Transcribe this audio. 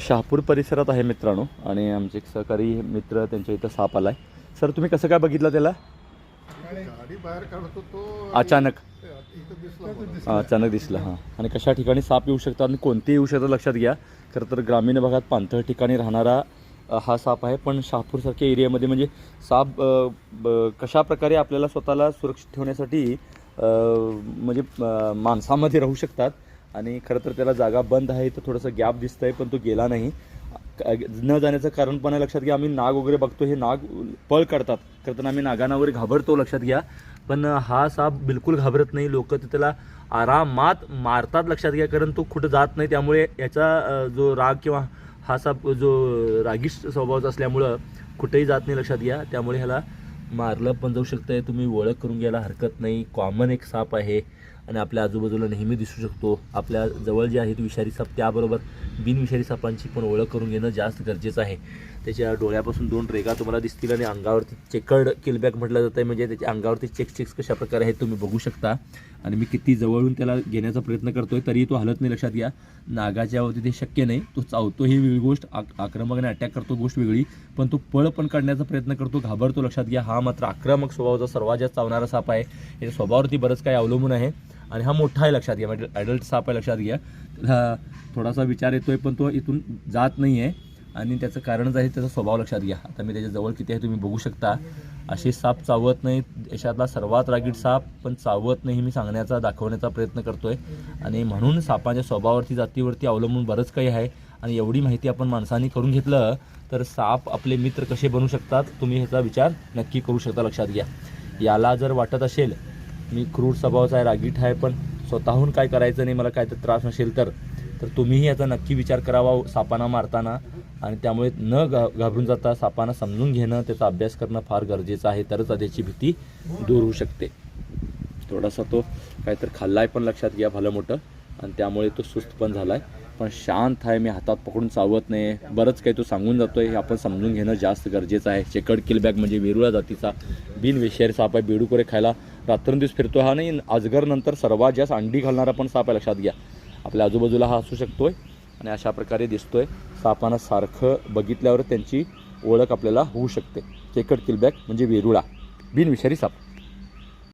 शहापूर परिसरात आहे मित्रांनो आणि आमचे एक सहकारी मित्र त्यांच्या इथं साप आलाय. सर तुम्ही कसं काय बघितलं त्याला? गाडी बाहेर काढत होतो अचानक. हा, अचानक दिसलं हां. आणि कशा ठिकाणी साप येऊ शकतात आणि कोणतेही येऊ शकतात लक्षात घ्या. खरं तर ग्रामीण भागात पाणथळ ठिकाणी राहणारा हा साप आहे. पण शहापूरसारख्या एरियामध्ये म्हणजे साप कशा प्रकारे आपल्याला स्वतःला सुरक्षित ठेवण्यासाठी म्हणजे माणसामध्ये राहू शकतात आणि खरं तर त्याला जागा बंद आहे तर थोडंसं गॅप दिसतं आहे पण तो गेला नाही. न जाण्याचं कारण पण आहे लक्षात घ्या आम्ही नाग वगैरे बघतो हे नाग पळ काढतात. खरं तर आम्ही नागांना वगैरे घाबरतो लक्षात घ्या. पण हा साप बिलकुल घाबरत नाही. लोक त्याला आरामात मारतात लक्षात घ्या कारण तो कुठं जात नाही. त्यामुळे याचा जो राग किंवा हा साप जो रागिष्ट स्वभावाचा असल्यामुळं कुठेही जात नाही लक्षात घ्या. त्यामुळे ह्याला मारलं पण जाऊ शकतंय. तुम्ही ओळख करून घ्यायला हरकत नाही. कॉमन एक साप आहे. आणि आपल्या आजूबाजूला नेहमी दिसू शकतो. आपल्या जवळ जे आहेत विषारी साप त्याबरोबर बिनविषारी सापांची पण ओळख करून घेणं जास्त गरजेचं आहे. त्याच्या डोळ्यापासून दोन रेगा तुम्हाला दिसतील आणि अंगावरती चेकर्ड किलबॅक म्हटलं जातं म्हणजे त्याच्या अंगावरती चेक चेक्स कशा प्रकारे आहेत तुम्ही बघू शकता. आणि मी किती जवळून त्याला घेण्याचा प्रयत्न करतो आहे तरीही तो हलत नाही लक्षात घ्या. नागाच्या बाबतीत ते शक्य नाही. तो चावतो ही वेगळी गोष्ट आक आक्रमक आणि अटॅक करतो गोष्ट वेगळी. पण तो पळ पण काढण्याचा प्रयत्न करतो घाबरतो लक्षात घ्या. हा मात्र आक्रमक स्वभावाचा सर्वात जास्त चावणारा साप आहे. याच्या स्वभावावरती बरंच काही अवलंबून आहे. आणि हा मोठा आहे लक्षात घ्या म्हणजे ॲडल्ट साप आहे लक्षात घ्या. त्याला थोडासा विचार येतो आहे पण तो इथून जात नाही आहे आणि त्याचं कारणच आहे त्याचा स्वभाव लक्षात घ्या. आता मी त्याच्याजवळ किती आहे तुम्ही बघू शकता. असे साप चावत नाही देशातला सर्वात रागीट साप पण चावत नाही मी सांगण्याचा दाखवण्याचा प्रयत्न करतो आहे आणि म्हणून सापांच्या स्वभावावरती जातीवरती अवलंबून बरंच काही आहे. आणि एवढी माहिती आपण माणसांनी करून घेतलं तर साप आपले मित्र कसे बनू शकतात तुम्ही ह्याचा विचार नक्की करू शकता लक्षात घ्या. याला जर वाटत असेल मी क्रूर स्वभावाचा आहे रागीट आहे पण स्वतःहून काय करायचं नाही मला काय तर त्रास नसेल तर. तर तुम्हीही याचा नक्की विचार करावा सापांना मारताना. आणि त्यामुळे न घा घाबरून जाता सापांना समजून घेणं त्याचा अभ्यास करणं फार गरजेचं आहे. तरच त्याची भीती दूर होऊ शकते. थोडासा तो काहीतरी आहे पण लक्षात घ्या भलं मोठं. आणि त्यामुळे तो सुस्त पण झाला आहे पण शांत आहे मी हातात पकडून चावत नाही. बरंच काही तो सांगून जातो आहे हे आपण समजून घेणं जास्त गरजेचं आहे. चेकड किलबॅग म्हणजे वेरुळा जातीचा. बिन विषारी साप आहे बेडूकोरे खायला रात्रंदिवस फिरतो हा नाही अजगरनंतर सर्वात जास्त अंडी घालणारा पण साप आहे लक्षात घ्या. आपल्या आजूबाजूला हा असू शकतोय आणि अशा प्रकारे दिसतोय. सापांना सारखं बघितल्यावर त्यांची ओळख आपल्याला होऊ शकते. चेकड किलबॅग म्हणजे वेरुळा. बिनविषारी साप.